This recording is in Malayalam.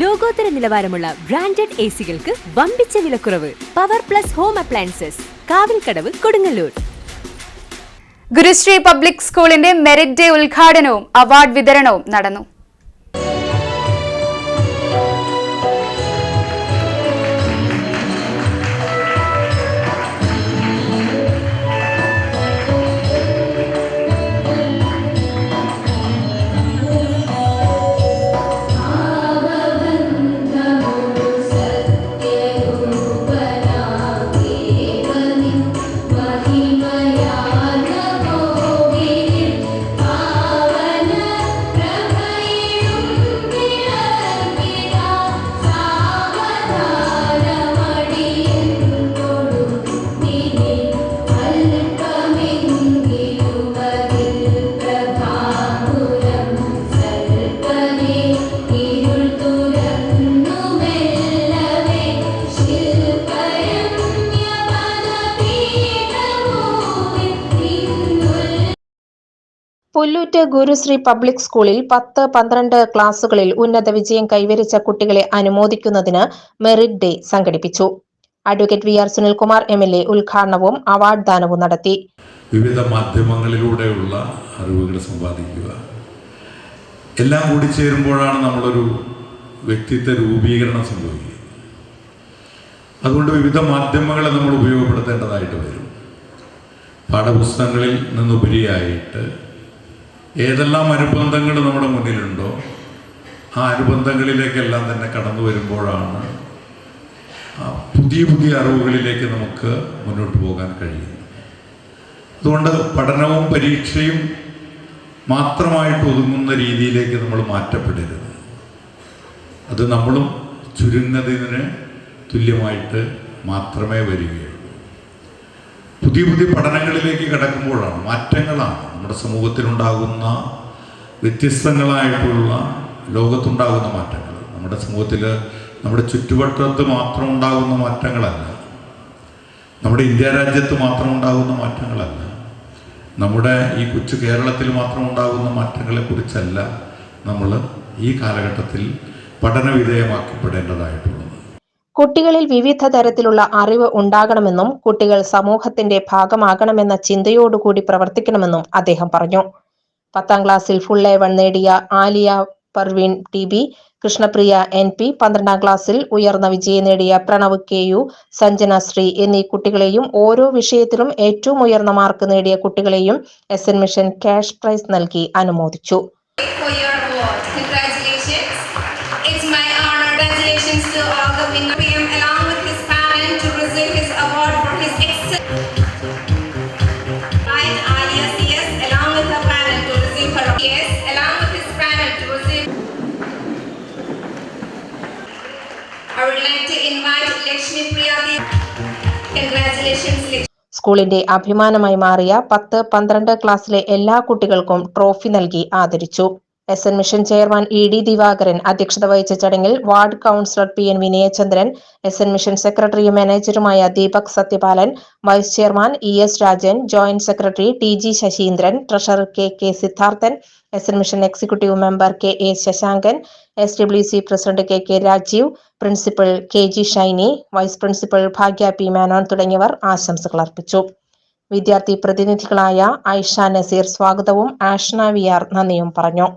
ലോകോത്തര നിലവാരമുള്ള ബ്രാൻഡഡ് എ സികൾക്ക് വമ്പിച്ച വിലക്കുറവ്. Power plus home appliances Kavilkadavu Kodungallur. Gurushree public സ്കൂളിന്റെ മെറിറ്റ് ഡേ ഉദ്ഘാടനവും അവാർഡ് വിതരണവും നടന്നു. പുല്ലൂറ്റ് ഗുരുശ്രീ പബ്ലിക് സ്കൂളിൽ പത്ത് പന്ത്രണ്ട് ക്ലാസുകളിൽ ഉന്നത വിജയം കൈവരിച്ച കുട്ടികളെ അനുമോദിക്കുന്നതിന് മെറിറ്റ് ഡേ സംഘടിപ്പിച്ചു. Advocate V R Sunilkumar M L A ഉദ്ഘാടനവും അവാർഡ് ദാനവും നടത്തി. വിവിധ മാധ്യമങ്ങളിലൂടെയുള്ള അറിവുകൾ സമ്പാദിക്കുക. എല്ലാം കൂടി ചേരുമ്പോഴാണ് നമ്മളൊരു വ്യക്തിത്വ രൂപീകരണം സംഭവിക്കുക. അതുകൊണ്ട് വിവിധ മാധ്യമങ്ങളെ നമ്മൾ ഉപയോഗപ്പെടുത്തേണ്ടതായിട്ട് വരും. പാഠപുസ്തകങ്ങളിൽ നിന്നുപരിയായിട്ട് ഏതെല്ലാം അനുബന്ധങ്ങൾ നമ്മുടെ മുന്നിലുണ്ടോ ആ അനുബന്ധങ്ങളിലേക്കെല്ലാം തന്നെ കടന്നു വരുമ്പോഴാണ് പുതിയ പുതിയ അറിവുകളിലേക്ക് നമുക്ക് മുന്നോട്ട് പോകാൻ കഴിയുന്നത്. അതുകൊണ്ട് പഠനവും പരീക്ഷയും മാത്രമായിട്ട് ഒതുങ്ങുന്ന രീതിയിലേക്ക് നമ്മൾ മാറ്റപ്പെടരുത്. അത് നമ്മളും ചുരുങ്ങതിന് തുല്യമായിട്ട് മാത്രമേ വരികയുള്ളൂ. പുതിയ പുതിയ പഠനങ്ങളിലേക്ക് കിടക്കുമ്പോഴാണ് മാറ്റങ്ങളാണ്. നമ്മുടെ സമൂഹത്തിലുണ്ടാകുന്ന വ്യത്യസ്തങ്ങളായിട്ടുള്ള ലോകത്തുണ്ടാകുന്ന മാറ്റങ്ങൾ. നമ്മുടെ സമൂഹത്തിൽ നമ്മുടെ ചുറ്റുവട്ടത്ത് മാത്രം ഉണ്ടാകുന്ന മാറ്റങ്ങളല്ല. നമ്മുടെ ഇന്ത്യ രാജ്യത്ത് മാത്രം ഉണ്ടാകുന്ന മാറ്റങ്ങളല്ല. നമ്മുടെ ഈ കൊച്ചു കേരളത്തിൽ മാത്രം ഉണ്ടാകുന്ന മാറ്റങ്ങളെക്കുറിച്ചല്ല നമ്മൾ ഈ കാലഘട്ടത്തിൽ പഠന വിധേയമാക്കപ്പെടേണ്ടതായിട്ടുള്ളത് കുട്ടികളിൽ വിവിധ തരത്തിലുള്ള അറിവ് ഉണ്ടാകണമെന്നും കുട്ടികൾ സമൂഹത്തിന്റെ ഭാഗമാകണമെന്ന ചിന്തയോടുകൂടി പ്രവർത്തിക്കണമെന്നും അദ്ദേഹം പറഞ്ഞു. പത്താം ക്ലാസ്സിൽ ഫുൾ എ വൺ നേടിയ Aliya Parveen T B Krishnapriya N P പന്ത്രണ്ടാം ക്ലാസ്സിൽ ഉയർന്ന വിജയം നേടിയ പ്രണവ് കെ യു സഞ്ജന ശ്രീ എന്നീ കുട്ടികളെയും ഓരോ വിഷയത്തിലും ഏറ്റവും ഉയർന്ന മാർക്ക് നേടിയ കുട്ടികളെയും S N mission cash prize നൽകി അനുമോദിച്ചു. സ്കൂളിന്റെ അഭിമാനമായി മാറിയ പത്ത് പന്ത്രണ്ട് ക്ലാസ്സിലെ എല്ലാ കുട്ടികൾക്കും ട്രോഫി നൽകി ആദരിച്ചു. S N mission chairman E D Divakaran അധ്യക്ഷത വഹിച്ച ചടങ്ങിൽ ward councillor P N Vinayachandran S N mission സെക്രട്ടറിയും മാനേജറുമായ Deepak Sathyapalan vice chairman E S Rajan joint secretary T G Sasheendran treasurer K K Sidharthan S N mission executive member K A Sasankan S W C president K K Rajeev principal K G Shiny vice principal Bhagya P Menon തുടങ്ങിയവർ ആശംസകൾ അർപ്പിച്ചു. വിദ്യാർത്ഥി പ്രതിനിധികളായ ഐഷ നസീർ സ്വാഗതവും ആഷ്ന വി ആർ നന്ദിയും പറഞ്ഞു.